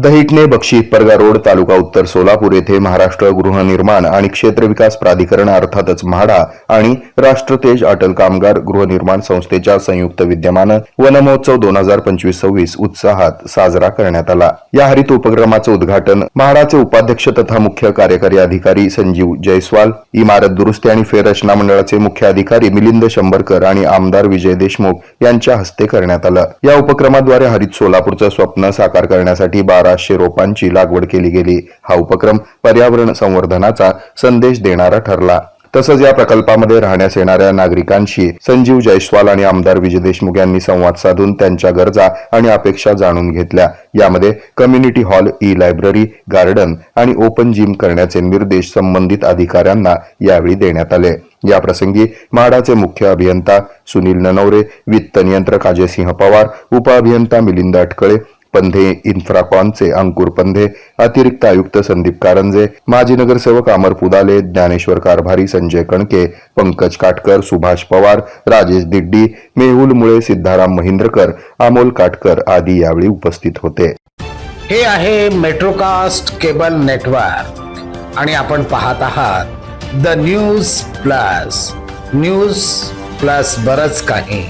दहिटणे Bakshi परगा road तालुका उत्तर सोलापूर येथे महाराष्ट्र गृहनिर्माण आणि क्षेत्र विकास प्राधिकरण अर्थातच म्हाडा आणि राष्ट्रतेज अटल कामगार गृहनिर्माण संस्थेच्या संयुक्त विद्यमानं वनमहोत्सव दोन हजार पंचवीस सव्वीस उत्साहात साजरा करण्यात आला. या हरित उपक्रमाचं उद्घाटन म्हाडाचे उपाध्यक्ष तथा मुख्य कार्यकारी अधिकारी संजीव जयस्वाल इमारत दुरुस्ती आणि फेररचना मंडळाचे मुख्य अधिकारी मिलिंद शंभरकर आणि आमदार विजय देशमुख यांच्या हस्ते करण्यात आलं. या उपक्रमाद्वारे हरित सोलापूरचं स्वप्न साकार करण्यासाठी बाराशे रोपांची लागवड केली गेली. हा उपक्रम पर्यावरण संवर्धनाचा संदेश देणारा ठरला. तसंच या प्रकल्पामध्ये राहण्यास येणाऱ्या नागरिकांशी संजीव जयस्वाल आणि आमदार विजय देशमुख यांनी संवाद साधून त्यांच्या गरजा आणि अपेक्षा जाणून घेतल्या. यामध्ये community hall e library garden आणि ओपन जिम करण्याचे निर्देश संबंधित अधिकाऱ्यांना यावेळी देण्यात आले. या प्रसंगी म्हाडाचे मुख्य अभियंता सुनील ननवरे वित्त नियंत्रक अजयसिंह पवार उपअभियंता मिलिंद अटकळे पंधे इन्फ्राकॉनचे अंकुर पंधे अतिरिक्त आयुक्त संदीप कारंजे माजी नगरसेवक अमर पुदाले ज्ञानेश्वर कारभारी संजय कणके पंकज काटकर सुभाष पवार राजेश दिड्डी मेहुल मुळे सिद्धाराम महिंद्रकर अमोल काटकर आदी यावेळी उपस्थित होते. हे आहे मेट्रोकास्ट केबल नेटवर्क आणि आपण पाहत आहात the news plus news plus बरच काही.